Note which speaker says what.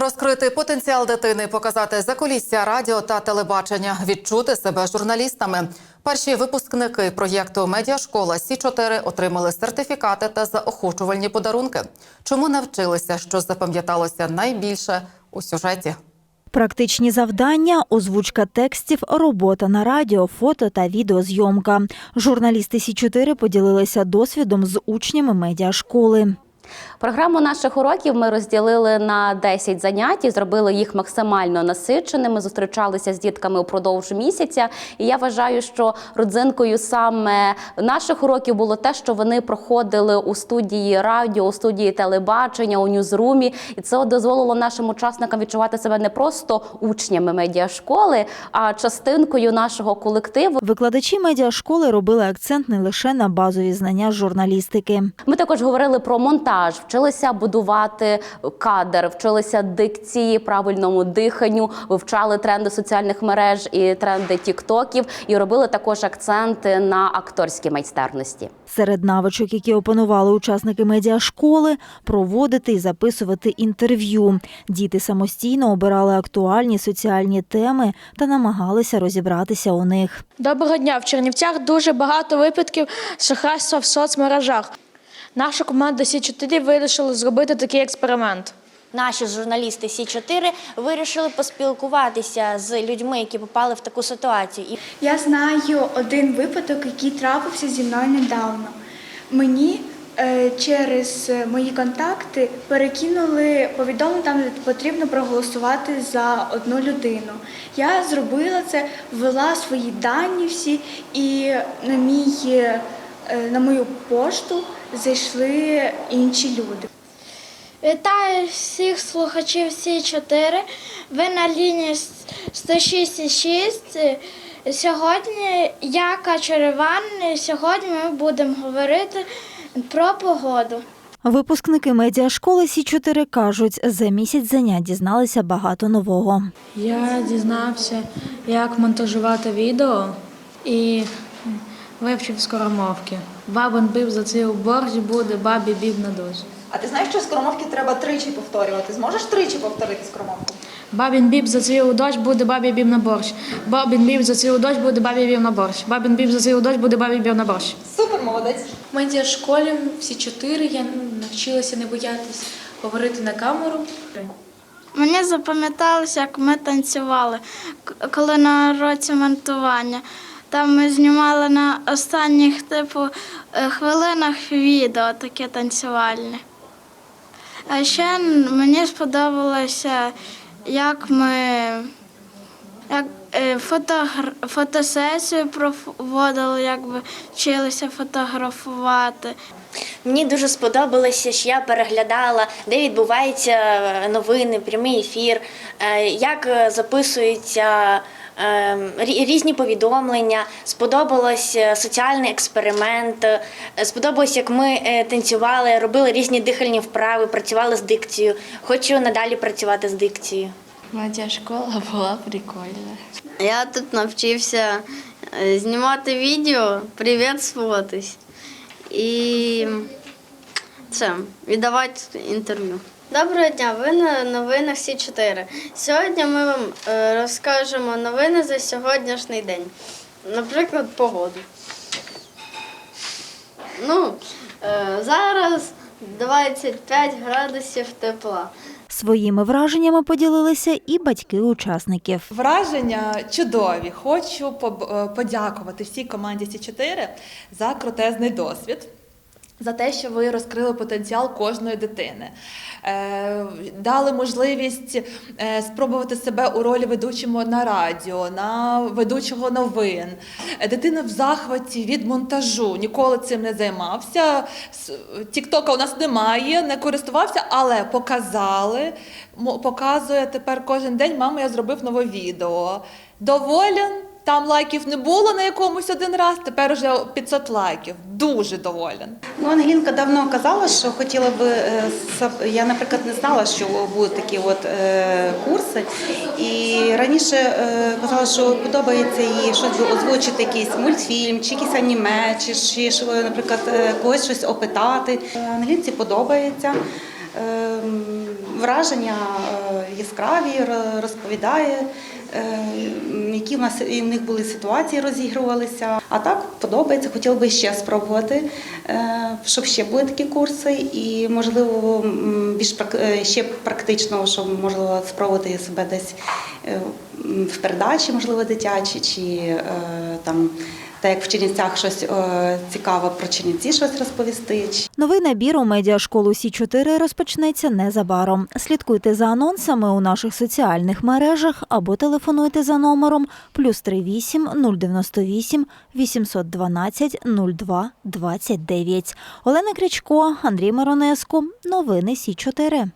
Speaker 1: Розкрити потенціал дитини, показати закулісся радіо та телебачення, відчути себе журналістами. Перші випускники проєкту Медіашкола Сі 4 отримали сертифікати та заохочувальні подарунки. Чому навчилися, що запам'яталося найбільше у сюжеті?
Speaker 2: Практичні завдання, озвучка текстів, робота на радіо, фото та відеозйомка. Журналісти Сі 4 поділилися досвідом з учнями медіашколи.
Speaker 3: Програму наших уроків ми розділили на 10 занять і зробили їх максимально насиченими. Зустрічалися з дітками упродовж місяця. І я вважаю, що родзинкою саме наших уроків було те, що вони проходили у студії радіо, у студії телебачення, у ньюзрумі. І це дозволило нашим учасникам відчувати себе не просто учнями медіашколи, а частинкою нашого колективу.
Speaker 2: Викладачі медіашколи робили акцент не лише на базові знання журналістики.
Speaker 3: Ми також говорили про монтаж, вчилися будувати кадр, вчилися дикції, правильному диханню, вивчали тренди соціальних мереж і тренди тіктоків, і робили також акценти на акторській майстерності.
Speaker 2: Серед навичок, які опанували учасники медіашколи, проводити і записувати інтерв'ю. Діти самостійно обирали актуальні соціальні теми та намагалися розібратися у них.
Speaker 4: Доброго дня. В Чернівцях дуже багато випадків шахрайства в соцмережах. Наша команда Сі 4 вирішила зробити такий експеримент.
Speaker 5: Наші журналісти Сі 4 вирішили поспілкуватися з людьми, які попали в таку ситуацію.
Speaker 6: Я знаю один випадок, який трапився зі мною недавно. Мені е, через мої контакти перекинули повідомлення, там де потрібно проголосувати за одну людину. Я зробила це, ввела свої дані всі, і на мій е, на мою пошту зайшли інші люди.
Speaker 7: Вітаю всіх слухачів Сі 4 Ви на лінії 106,6. Сьогодні я Качер Іван. і Сьогодні ми будемо говорити про погоду.
Speaker 2: Випускники медіашколи Сі 4 кажуть, за місяць занять дізналися багато нового.
Speaker 4: Я дізнався, як монтажувати відео і вивчив скоромовки. Бабин бив за цей борщ, буде бабі бів на дозі.
Speaker 8: А ти знаєш, що скоромовки треба тричі повторювати? Зможеш тричі повторити скоромовку?
Speaker 4: Бабін біб за цей дощ буде бабі бів на борщ. Бабін біб за цей дощ буде бабі бів на борщ. Бабін біб за цей дощ буде бабі бів на борщ.
Speaker 8: Супер, молодець.
Speaker 9: В медіашколі всі чотири я навчилася не боятись говорити на камеру.
Speaker 7: Мені запам'яталося, як ми танцювали, коли на році монтування. Там ми знімали на останніх типу е, хвилинах відео таке танцювальне. А ще мені сподобалося, як ми як, е, фотогр... фотосесію проводили, якби вчилися фотографувати.
Speaker 5: мені дуже сподобалося, що я переглядала, де відбуваються новини, прямий ефір, е, як записуються. Е, рі- Різні повідомлення, сподобалось е, соціальний експеримент, е, сподобалось, як ми е, танцювали, робили різні дихальні вправи, працювали з дикцією. Хочу надалі працювати з дикцією.
Speaker 9: Медіашкола була прикольна.
Speaker 10: Я тут навчився знімати відео, привітствуватись і це, віддавати інтерв'ю. Доброго дня, ви на новинах Сі 4 Сьогодні ми вам е, розкажемо новини за сьогоднішній день. Наприклад, погоду. Ну, е, зараз 25 градусів тепла.
Speaker 2: Своїми враженнями поділилися і батьки учасників.
Speaker 8: Враження чудові. Хочу е, подякувати всій команді Сі 4 за крутезний досвід. За те, що ви розкрили потенціал кожної дитини, е, дали можливість е, спробувати себе у ролі ведучого на радіо, на ведучого новин. Дитина в захваті від монтажу, ніколи цим не займався. Тіктока у нас немає, не користувався, але показали. Показує тепер кожен день. Мама, я зробив нове відео. Доволен. Там лайків не було на якомусь один раз, тепер вже 500 лайків. Дуже доволен.
Speaker 11: Ну, Ангелінка давно казала, що хотіла би е, я, наприклад, не знала, що будуть такі от е, курси. І раніше е, казала, що подобається їй щось озвучити якийсь мультфільм, чи якийсь аніме, чи, чи наприклад, е, когось щось опитати. Е, Ангелінці подобається. Ем, враження е, яскраві, розповідає, е, які в нас і в них були ситуації, розігрувалися. А так подобається, хотіла би ще спробувати, е, щоб ще були такі курси, і можливо більш е, ще практично, щоб можливо спробувати себе десь в передачі, можливо, дитячі, чи там. Та як в Чернівцях щось е, цікаве про Чернівці щось розповісти,
Speaker 2: Новий набір у медіашколу Сі 4 розпочнеться незабаром. Слідкуйте за анонсами у наших соціальних мережах або телефонуйте за номером плюс 38 098 812 02 29. Олена Крячко, Андрій Миронеско. Новини Сі 4